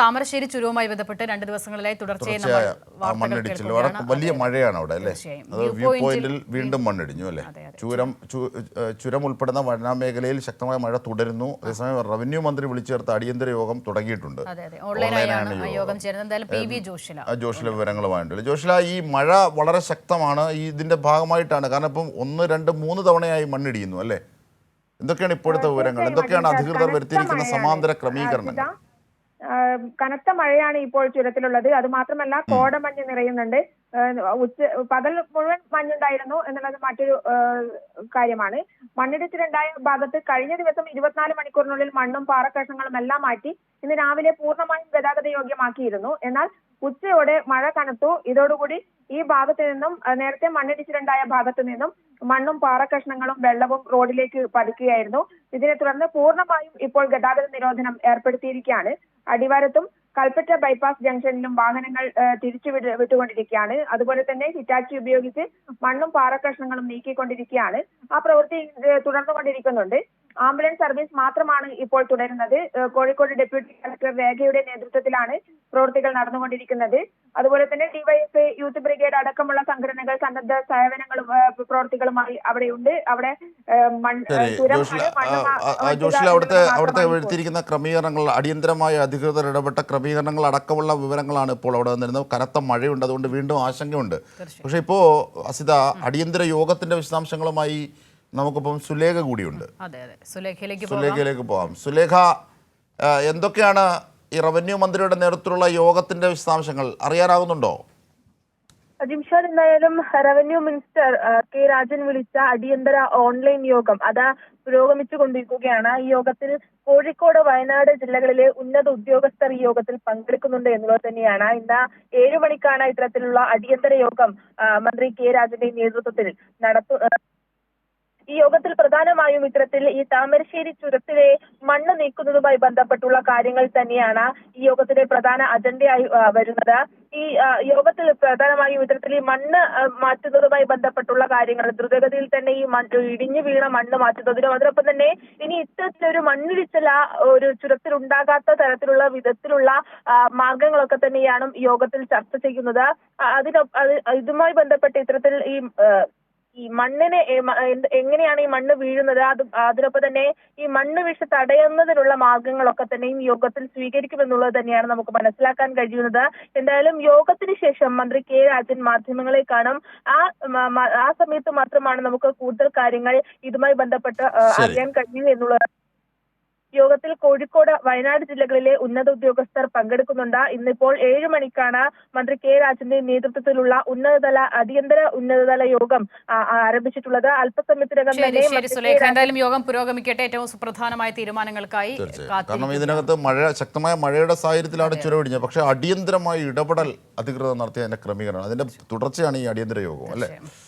താമരശ്ശേരി ചുരവുമായി ബന്ധപ്പെട്ട് രണ്ട് ദിവസങ്ങളിലായി തുടർച്ചയായി മണ്ണിടിച്ചിൽ വലിയ മഴയാണ് അവിടെ അല്ലേ. അത് വ്യൂ പോയിന്റിൽ വീണ്ടും മണ്ണിടിഞ്ഞു അല്ലേ. ചുരം ചുരം ഉൾപ്പെടുന്ന വനമേഖലയിൽ ശക്തമായ മഴ തുടരുന്നു. അതേസമയം റവന്യൂ മന്ത്രി വിളിച്ചു ചേർത്ത അടിയന്തര യോഗം തുടങ്ങിയിട്ടുണ്ട്. അതെ അതെ. ഓൺലൈനായാണ് യോഗം. ചേരുന്നത്. എന്തായാലും പി വി ജോഷില. ആ ജോഷിലെ വിവരങ്ങളുമായിട്ടുണ്ട് ജോഷില ഈ മഴ വളരെ ശക്തമാണ്. ഈ ഇതിന്റെ ഭാഗമായിട്ടാണ്. കാരണം ഇപ്പം ഒന്ന് രണ്ട് മൂന്ന് തവണയായി മണ്ണിടിയുന്നു അല്ലേ? എന്തൊക്കെയാണ് ഇപ്പോഴത്തെ വിവരങ്ങൾ? എന്തൊക്കെയാണ് അധികൃതർ വരുത്തിയിരിക്കുന്ന സമാന്തര ക്രമീകരണങ്ങൾ? കനത്ത മഴയാണ് ഇപ്പോൾ ചുരത്തിലുള്ളത്. അത് മാത്രമല്ല കോടമഞ്ഞ് നിറയുന്നുണ്ട്. ഉച്ച പകൽ മുഴുവൻ മഞ്ഞുണ്ടായിരുന്നു എന്നുള്ളത് മറ്റൊരു കാര്യമാണ്. മണ്ണിടിച്ചിലുണ്ടായ ഭാഗത്ത് കഴിഞ്ഞ ദിവസം ഇരുപത്തിനാല് മണിക്കൂറിനുള്ളിൽ മണ്ണും പാറക്കഷ്ണങ്ങളും എല്ലാം മാറ്റി ഇന്ന് രാവിലെ പൂർണമായും ഗതാഗത യോഗ്യമാക്കിയിരുന്നു. എന്നാൽ ഉച്ചയോടെ മഴ കനത്തു. ഇതോടുകൂടി ഈ ഭാഗത്തു നിന്നും നേരത്തെ മണ്ണിടിച്ചിലുണ്ടായ ഭാഗത്തു നിന്നും മണ്ണും പാറക്കഷ്ണങ്ങളും വെള്ളവും റോഡിലേക്ക് പതിക്കുകയായിരുന്നു. ഇതിനെ തുടർന്ന് പൂർണമായും ഇപ്പോൾ ഗതാഗത നിരോധനം ഏർപ്പെടുത്തിയിരിക്കുകയാണ്. അടിവാരത്തും കൽപ്പറ്റ ബൈപ്പാസ് ജംഗ്ഷനിലും വാഹനങ്ങൾ തിരിച്ചു വിട് വിട്ടുകൊണ്ടിരിക്കുകയാണ്. അതുപോലെ തന്നെ ഹിറ്റാച്ചി ഉപയോഗിച്ച് മണ്ണും പാറക്കഷ്ണങ്ങളും നീക്കിക്കൊണ്ടിരിക്കുകയാണ്. ആ പ്രവൃത്തി തുടർന്നുകൊണ്ടിരിക്കുന്നുണ്ട്. ആംബുലൻസ് സർവീസ് മാത്രമാണ് ഇപ്പോൾ തുടരുന്നത്. കോഴിക്കോട് ഡെപ്യൂട്ടി കളക്ടർ രേഖയുടെ നേതൃത്വത്തിലാണ് പ്രവൃത്തികൾ നടന്നുകൊണ്ടിരിക്കുന്നത്. അതുപോലെ തന്നെ ഡിവൈഎഫ്ഐ യൂത്ത് ബ്രിഗേഡ് അടക്കമുള്ള സംഘടനകൾ സന്നദ്ധ സേവനങ്ങളും പ്രവർത്തികളുമായി അവിടെയുണ്ട്. അവിടെ ജോഷില അവിടുത്തെ അവിടുത്തെ. വരുത്തിയിരിക്കുന്ന ക്രമീകരണങ്ങൾ അടിയന്തരമായ അധികൃതർ ഇടപെട്ട ക്രമീകരണങ്ങൾ അടക്കമുള്ള വിവരങ്ങളാണ് ഇപ്പോൾ അവിടെ വന്നിരുന്നത്. കനത്ത മഴയുണ്ട് അതുകൊണ്ട് വീണ്ടും ആശങ്കയുണ്ട്. പക്ഷേ ഇപ്പോൾ അസിത അടിയന്തര യോഗത്തിന്റെ വിശദാംശങ്ങളുമായി നമുക്കിപ്പം സുലേഖ കൂടിയുണ്ട്. അതെ അതെ. സുലേഖയിലേക്ക് പോകാം. സുലേഖ എന്തൊക്കെയാണ് ഈ റവന്യൂ മന്ത്രിയുടെ നേതൃത്വത്തിലുള്ള യോഗത്തിന്റെ വിശദാംശങ്ങൾ? അറിയാനാകുന്നുണ്ടോ? ജിംഷാദ് എന്തായാലും റവന്യൂ മിനിസ്റ്റർ കെ രാജൻ വിളിച്ച അടിയന്തര ഓൺലൈൻ യോഗം അത് പുരോഗമിച്ചു കൊണ്ടിരിക്കുകയാണ്. ഈ യോഗത്തിൽ കോഴിക്കോട് വയനാട് ജില്ലകളിലെ ഉന്നത ഉദ്യോഗസ്ഥർ ഈ യോഗത്തിൽ പങ്കെടുക്കുന്നുണ്ട് എന്നുള്ളത് തന്നെയാണ്. ഇന്ന് ഏഴു മണിക്കാണ് ഇത്തരത്തിലുള്ള അടിയന്തര യോഗം മന്ത്രി കെ രാജന്റെ നേതൃത്വത്തിൽ നടത്തു ഈ യോഗത്തിൽ പ്രധാനമായും ഇത്തരത്തിൽ ഈ താമരശ്ശേരി ചുരത്തിലെ മണ്ണ് നീക്കുന്നതുമായി ബന്ധപ്പെട്ടുള്ള കാര്യങ്ങൾ തന്നെയാണ് ഈ യോഗത്തിലെ പ്രധാന അജണ്ടയായി വരുന്നത്. ഈ യോഗത്തിൽ പ്രധാനമായും ഇത്തരത്തിൽ ഈ മണ്ണ് മാറ്റുന്നതുമായി ബന്ധപ്പെട്ടുള്ള കാര്യങ്ങൾ ദ്രുതഗതിയിൽ തന്നെ ഈ ഇടിഞ്ഞു വീണ മണ്ണ് മാറ്റുന്നതിനും അതിനൊപ്പം തന്നെ ഇനി ഇത്തരത്തിലൊരു ഒരു ആ ഒരു ചുരത്തിൽ ഉണ്ടാകാത്ത തരത്തിലുള്ള വിധത്തിലുള്ള മാർഗങ്ങളൊക്കെ തന്നെയാണ് യോഗത്തിൽ ചർച്ച ചെയ്യുന്നത്. അതിനൊപ്പം ഇതുമായി ബന്ധപ്പെട്ട് ഇത്തരത്തിൽ ഈ ഈ മണ്ണിനെ എങ്ങനെയാണ് ഈ മണ്ണ് വീഴുന്നത്? അത് അതിനൊപ്പം തന്നെ ഈ മണ്ണ് വീഴ്ച തടയുന്നതിനുള്ള മാർഗങ്ങളൊക്കെ തന്നെയും യോഗത്തിൽ സ്വീകരിക്കുമെന്നുള്ളത് തന്നെയാണ് നമുക്ക് മനസ്സിലാക്കാൻ കഴിയുന്നത്. എന്തായാലും യോഗത്തിന് ശേഷം മന്ത്രി കെ രാജൻ മാധ്യമങ്ങളെ കാണും. ആ ആ സമയത്ത് മാത്രമാണ് നമുക്ക് കൂടുതൽ കാര്യങ്ങൾ ഇതുമായി ബന്ധപ്പെട്ട് അറിയാൻ കഴിയൂ എന്നുള്ളത് യോഗത്തിൽ കോഴിക്കോട് വയനാട് ജില്ലകളിലെ ഉന്നത ഉദ്യോഗസ്ഥർ പങ്കെടുക്കുന്നുണ്ട്. ഇന്നിപ്പോൾ ഏഴു മണിക്കാണ് മന്ത്രി കെ രാജന്റെ നേതൃത്വത്തിലുള്ള ഉന്നതതല അടിയന്തര ഉന്നതതല യോഗം ആരംഭിച്ചിട്ടുള്ളത്. അല്പസമയത്തിനകം തന്നെ എന്തായാലും യോഗം പുരോഗമിക്കട്ടെ. ഏറ്റവും സുപ്രധാനമായ തീരുമാനങ്ങൾക്കായി കാരണം ഇതിനകത്ത് മഴ ശക്തമായ മഴയുടെ സാഹചര്യത്തിലാണ് ചുരവിടിഞ്ഞത്. പക്ഷെ അടിയന്തരമായി ഇടപെടൽ അധികൃതർ നടത്തിയ അതിന്റെ ക്രമീകരണം. അതിന്റെ തുടർച്ചയാണ് ഈ അടിയന്തര യോഗം അല്ലേ?